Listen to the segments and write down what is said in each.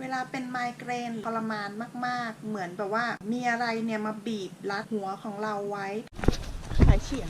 เวลาเป็นไมเกรนทรมานมาก ๆ เหมือนแบบว่ามีอะไรเนี่ยมาบีบรัดหัวของเราไว้สายเฉียง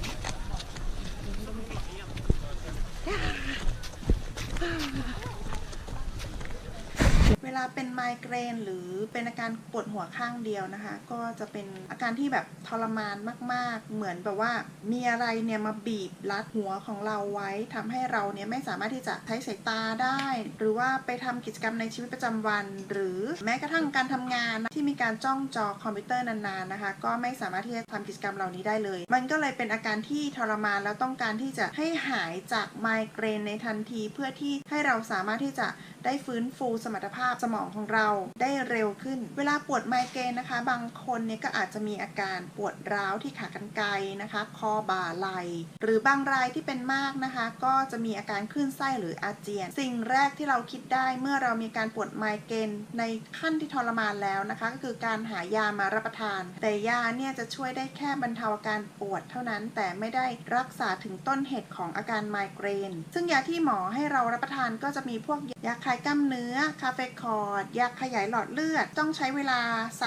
ลาเป็นไมเกรนหรือเป็นอาการปวดหัวข้างเดียวนะคะ ก็จะเป็นอาการที่แบบทรมานมากๆ เหมือนแบบว่า มีอะไรเนี่ยมาบีบรัดหัวของเราไว้ทำให้เราเนี่ยไม่สามารถที่จะใช้สายตาได้ หรือว่าไปทำกิจกรรมในชีวิตประจำวัน หรือแม้กระทั่งการทำงานที่มีการจ้องจอคอมพิวเตอร์นานๆนะคะ ก็ไม่สามารถที่จะทำกิจกรรมเหล่านี้ได้เลย มันก็เลยเป็นอาการที่ทรมานแล้วต้องการที่จะให้หายจากไมเกรนในทันทีเพื่อที่ให้เราสามารถที่จะ ได้ฟื้นฟูสมรรถภาพสมองของเราได้เร็วขึ้น เวลาปวดไมเกรนนะคะ บางคนเนี่ยก็อาจจะมีอาการปวดร้าวที่ขากรรไกรนะคะ คอบ่าไหล่หรือบางรายที่เป็นมากนะคะ ก็จะมีอาการคลื่นไส้หรืออาเจียน สิ่งแรกที่เราคิดได้เมื่อเรามีการปวดไมเกรนในขั้นที่ทรมานแล้วนะคะ ก็คือการหายามารับประทาน แต่ยาเนี่ยจะช่วยได้แค่บรรเทาอาการปวดเท่านั้น แต่ไม่ได้รักษาถึงต้นเหตุของอาการไมเกรน ซึ่งยาที่หมอให้เรารับประทานก็จะมีพวกยาคลายกล้ามเนื้อ คาเฟคอร์ดยาขยายหลอดเลือด ต้องใช้เวลา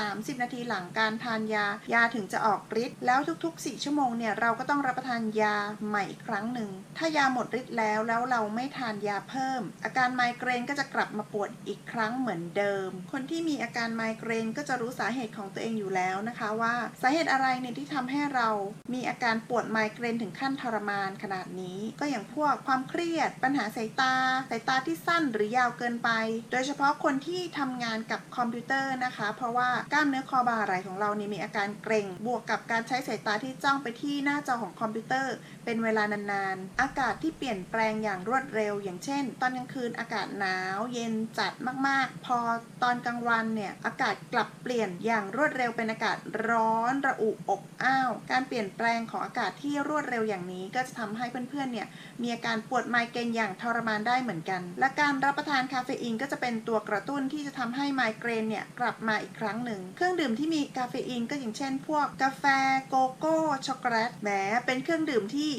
30 นาทีหลังการทานยา ยาถึงจะออกฤทธิ์แล้วทุก ๆ 4 ชั่วโมงเนี่ยเราก็ต้องรับประทานยาใหม่อีกครั้งหนึ่ง ถ้ายาหมดฤทธิ์แล้วแล้วเราไม่ทานยาเพิ่ม อาการไมเกรนก็จะกลับมาปวดอีกครั้งเหมือนเดิม คนที่มีอาการไมเกรนก็จะรู้สาเหตุของตัวเองอยู่แล้วนะคะว่าสาเหตุอะไรเนี่ยที่ทำให้เรามีอาการปวดไมเกรนถึงขั้นทรมานขนาดนี้ ก็อย่างพวกความเครียด ปัญหาสายตาสายตาที่สั้นหรือยาวเกินไป โดยเฉพาะคนที่ทำงานกับคอมพิวเตอร์นะคะ เพราะว่ากล้ามเนื้อคอบ่าไหล่ของเราเนี่ยมีอาการเกร็ง บวกกับการใช้สายตาที่จ้องไปที่หน้าจอของคอมพิวเตอร์ เป็นเวลานานๆ อากาศที่เปลี่ยนแปลงอย่างรวดเร็ว อย่างเช่น ตอนกลางคืนอากาศหนาวเย็นจัดมากๆ พอตอนกลางวันเนี่ยอากาศกลับเปลี่ยนอย่างรวดเร็วเป็นอากาศร้อนระอุอบอ้าว การเปลี่ยนแปลงของอากาศที่รวดเร็วอย่างนี้ ก็จะทำให้เพื่อนๆเนี่ยมีอาการปวดไมเกรนอย่างทรมานได้เหมือนกัน และการรับประทานคาเฟอีนก็จะเป็นตัวกระตุ้นที่จะทำให้ไมเกรนเนี่ยกลับมาอีกครั้งหนึ่ง เครื่องดื่มที่มีคาเฟอีนก็อย่างเช่น พวกกาแฟโกโก้ช็อกโกแลตแหมเป็นเครื่องดื่มที่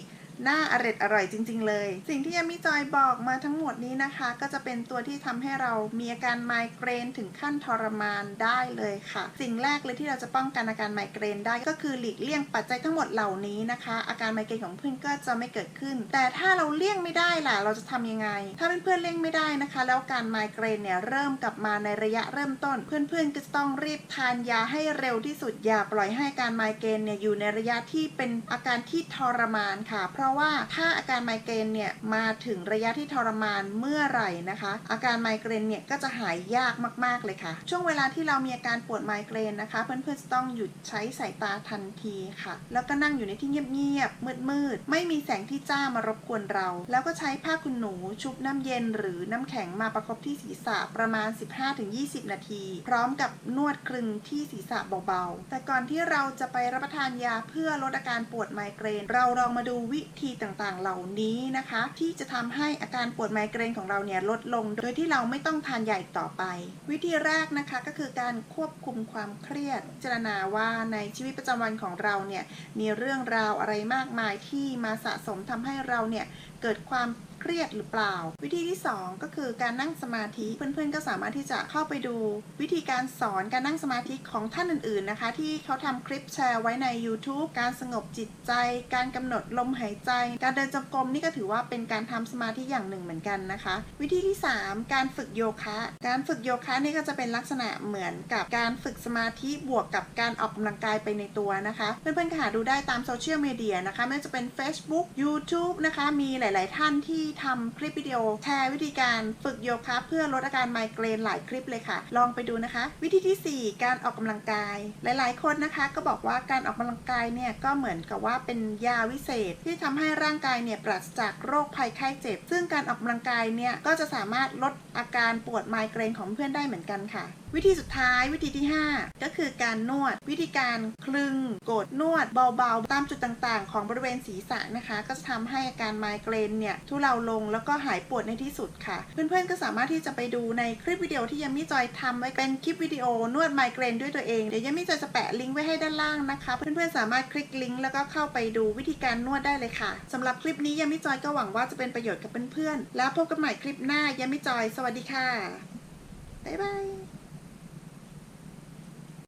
น่าอร่อยอร่อยจริง ๆ เลย สิ่งที่ยามิจอยบอกมาทั้งหมดนี้นะคะ ก็จะเป็นตัวที่ทำให้เรามีอาการไมเกรนถึงขั้นทรมานได้เลยค่ะ สิ่งแรกเลยที่เราจะป้องกันอาการไมเกรนได้ก็คือหลีกเลี่ยงปัจจัยทั้งหมดเหล่านี้นะคะ อาการไมเกรนของเพื่อนก็จะไม่เกิดขึ้น แต่ถ้าเราเลี่ยงไม่ได้ล่ะเราจะทำยังไง ถ้าเพื่อนๆเลี่ยงไม่ได้นะคะ แล้วการไมเกรนเนี่ยเริ่มกลับมาในระยะเริ่มต้น เพื่อนๆก็จะต้องรีบทานยาให้เร็วที่สุดอย่าปล่อยให้อาการไมเกรนเนี่ยอยู่ในระยะที่เป็นอาการที่ทรมานค่ะเพราะว่าถ้าอาการไมเกรนเนี่ยมาถึงระยะที่ทรมานเมื่อไหร่นะคะ อาการไมเกรนเนี่ยก็จะหายยากมากๆเลยค่ะ ช่วงเวลาที่เรามีอาการปวดไมเกรนนะคะ เพื่อนๆจะต้องหยุดใช้สายตาทันทีค่ะ แล้วก็นั่งอยู่ในที่เงียบๆมืดๆไม่มีแสงที่จ้ามารบกวนเรา แล้วก็ใช้ผ้าคุณหนูชุบน้ำเย็น หรือน้ำแข็งมาประคบที่ศีรษะประมาณ 15-20 นาที พร้อมกับนวดคลึงที่ศีรษะเบาๆ แต่ก่อนที่เราจะไปรับประทานยาเพื่อลดอาการปวดไมเกรน เราลองมาดูวิธีต่างๆ เหล่านี้นะคะ ที่จะทำให้อาการปวดไมเกรนของเราเนี่ยลดลง โดยที่เราไม่ต้องทานยาอีกต่อไป วิธีแรกนะคะก็คือการควบคุมความเครียดพิจารณาว่าในชีวิตประจำวันของเราเนี่ยมีเรื่องราวอะไรมากมายที่มาสะสมทำให้เราเนี่ยเกิดความ เครียดหรือเปล่า วิธีที่ 2 ก็คือการนั่งสมาธิเพื่อนๆ ก็สามารถที่จะเข้าไปดู วิธีการสอนการนั่งสมาธิของท่านอื่นๆนะคะ ที่เขาทำคลิปแชร์ไว้ใน YouTube การสงบจิตใจ การกำหนดลมหายใจ การเดินจงกรมนี่ก็ถือว่าเป็นการทำสมาธิอย่างหนึ่งเหมือนกันนะคะ วิธีที่ 3 การฝึกโยคะ การฝึกโยคะนี่ก็จะเป็นลักษณะเหมือนกับการฝึกสมาธิบวกกับการออกกำลังกายไปในตัวนะคะ เพื่อนๆก็หาดูได้ตามโซเชียลมีเดียนะคะไม่ว่าจะเป็น Facebook YouTube นะคะมีหลาย ๆ ท่านที่ทำคลิปวิดีโอแชร์วิธีการฝึกโยคะเพื่อลดอาการไมเกรนหลายคลิปเลยค่ะ ลองไปดูนะคะ วิธีทีสี่4 การออกกำลังกาย หลาย ๆ คนนะคะ ก็บอกว่าการออกกำลังกายเนี่ยก็เหมือนกับว่าเป็นยาวิเศษ ที่ทำให้ร่างกายเนี่ยปราศจากโรคภัยไข้เจ็บ ซึ่งการออกกำลังกายเนี่ยก็จะสามารถลดอาการปวดไมเกรนของเพื่อนได้เหมือนกันค่ะ วิธีสุดท้ายวิธีที่ 5 ก็คือการนวดวิธีการคลึงกดนวดเบาๆ ตามจุดต่างๆ ของบริเวณศีรษะนะคะ ก็จะทำให้อาการไมเกรนเนี่ยทุเลาลงแล้วก็หายปวดในที่สุดค่ะ เพื่อนๆก็สามารถที่จะไปดูในคลิปวิดีโอที่ยามิจอยทำไว้เป็นคลิปวิดีโอนวดไมเกรนด้วยตัวเองเดี๋ยวยามิจอยจะแปะลิงก์ไว้ให้ด้านล่างนะคะ เพื่อนๆสามารถคลิกลิงก์แล้วก็เข้าไปดูวิธีการนวดได้เลยค่ะสำหรับคลิปนี้ยามิจอยก็หวังว่าจะเป็นประโยชน์กับเพื่อนๆแล้วพบกันใหม่คลิปหน้ายามิจอย สวัสดีค่ะบ๊ายบาย